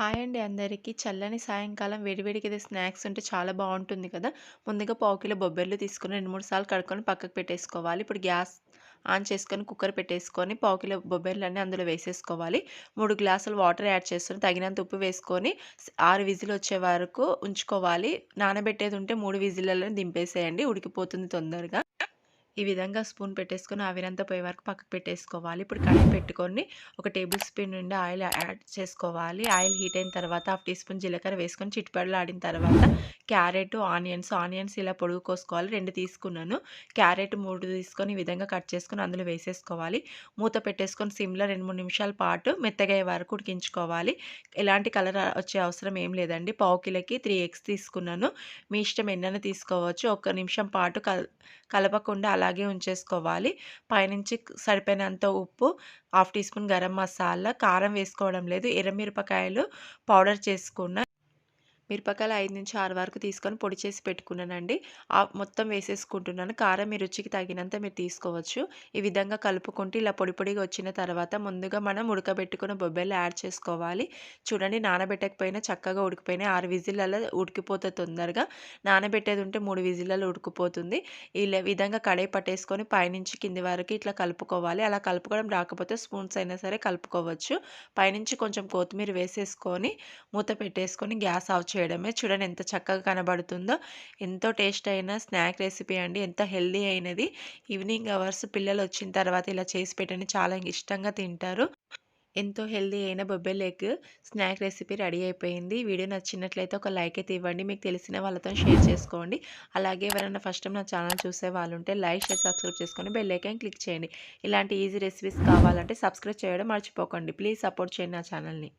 Hi అండి అందరికీ. చల్లని సాయంకాలం వేడివేడిగా ఏదో స్నాక్స్ ఉంటే చాలా బాగుంటుంది కదా! ముందుగా పావు కిలో బొబ్బర్లు తీసుకొని 2, 3 సార్లు కడుక్కొని పక్కకు పెట్టేసుకోవాలి. ఇప్పుడు గ్యాస్ ఆన్ చేసుకొని కుక్కర్ పెట్టేసుకొని పావు కిలో బొబ్బర్లన్నీ అందులో వేసేసుకోవాలి. మూడు గ్లాసులు వాటర్ యాడ్ చేసుకొని తగినంత ఉప్పు వేసుకొని ఆరు విజిల్ వచ్చే వరకు ఉంచుకోవాలి. నానబెట్టేది ఉంటే మూడు విజిల్లలో దింపేసేయండి. ఉడికిపోతుంది తొందరగా. ఈ విధంగా స్పూన్ పెట్టేసుకొని ఆవిరంతా పోయే వరకు పక్కకు పెట్టేసుకోవాలి. ఇప్పుడు కడాయి పెట్టుకొని ఒక టేబుల్ స్పూన్ నుండి ఆయిల్ యాడ్ చేసుకోవాలి. ఆయిల్ హీట్ అయిన తర్వాత హాఫ్ టీ స్పూన్ జీలకర్ర వేసుకొని చిటిపడలాడిన తర్వాత క్యారెట్, ఆనియన్స్, ఆనియన్స్ ఇలా పొడుగు కోసుకోవాలి. రెండు తీసుకున్నాను. క్యారెట్ మూడు తీసుకొని ఈ విధంగా కట్ చేసుకొని అందులో వేసేసుకోవాలి. మూత పెట్టేసుకొని సిమ్‌లో 2, 3 నిమిషాల పాటు మెత్తగయ్యే వరకు ఉడికించుకోవాలి. ఎలాంటి కలర్ వచ్చే అవసరం ఏం లేదండి. పావు కిలోకి 3 ఎగ్స్ తీసుకున్నాను. మీ ఇష్టం ఎన్నైనా తీసుకోవచ్చు. ఒక నిమిషం పాటు కలపకుండా కలపకుండా అలాగే ఉంచేసుకోవాలి. పైనుంచి సరిపోయినంత ఉప్పు, half tea spoon garam masala, కారం వేసుకోవడం లేదు. ఎర్రమిరపకాయలు పౌడర్ చేసుకున్న మిరపకాయలు 5-6 వరకు తీసుకొని పొడి చేసి పెట్టుకున్నానండి. ఆ మొత్తం వేసేసుకుంటున్నాను. కారం మీ రుచికి తగినంత మీరు తీసుకోవచ్చు. ఈ విధంగా కలుపుకుంటూ ఇలా పొడి పొడిగా వచ్చిన తర్వాత ముందుగా మనం ఉడకబెట్టుకున్న బొబ్బెలు యాడ్ చేసుకోవాలి. చూడండి నానబెట్టకపోయినా చక్కగా ఉడికిపోయినాయి. 6 విజిల్‌లలో ఉడికిపోతే తొందరగా. నానబెట్టేది ఉంటే మూడు విజిల్‌లలో ఉడికిపోతుంది. ఇలా విధంగా కడాయి పట్టేసుకొని పైనుంచి కింది వరకు ఇట్లా కలుపుకోవాలి. అలా కలుపుకోవడం రాకపోతే స్పూన్స్ అయినా సరే కలుపుకోవచ్చు. పైనుంచి కొంచెం కొత్తిమీర వేసేసుకొని మూత పెట్టేసుకొని గ్యాస్ ఆఫ్ చేయడమే. చూడండి ఎంత చక్కగా కనబడుతుందో. ఎంతో టేస్ట్ అయిన స్నాక్ రెసిపీ అండి. ఎంత హెల్దీ అయినది. ఈవినింగ్ అవర్స్ పిల్లలు వచ్చిన తర్వాత ఇలా చేసి పెట్టండి చాలా ఇష్టంగా తింటారు. ఎంతో హెల్దీ అయిన bubble egg snack recipe ready అయిపోయింది. వీడియో నచ్చినట్లయితే ఒక లైక్ అయితే ఇవ్వండి. మీకు తెలిసిన వాళ్ళతో షేర్ చేసుకోండి. అలాగే ఎవరైనా ఫస్ట్ టైం నా ఛానల్ చూసే వాళ్ళు ఉంటే లైక్, షేర్, సబ్స్క్రైబ్ చేసుకొని బెల్ ఐకాన్ క్లిక్ చేయండి. ఇలాంటి ఈజీ రెసిపీస్ కావాలంటే సబ్స్క్రైబ్ చేయడం మర్చిపోకండి. ప్లీజ్ సపోర్ట్ చేయండి నా ఛానల్‌ని.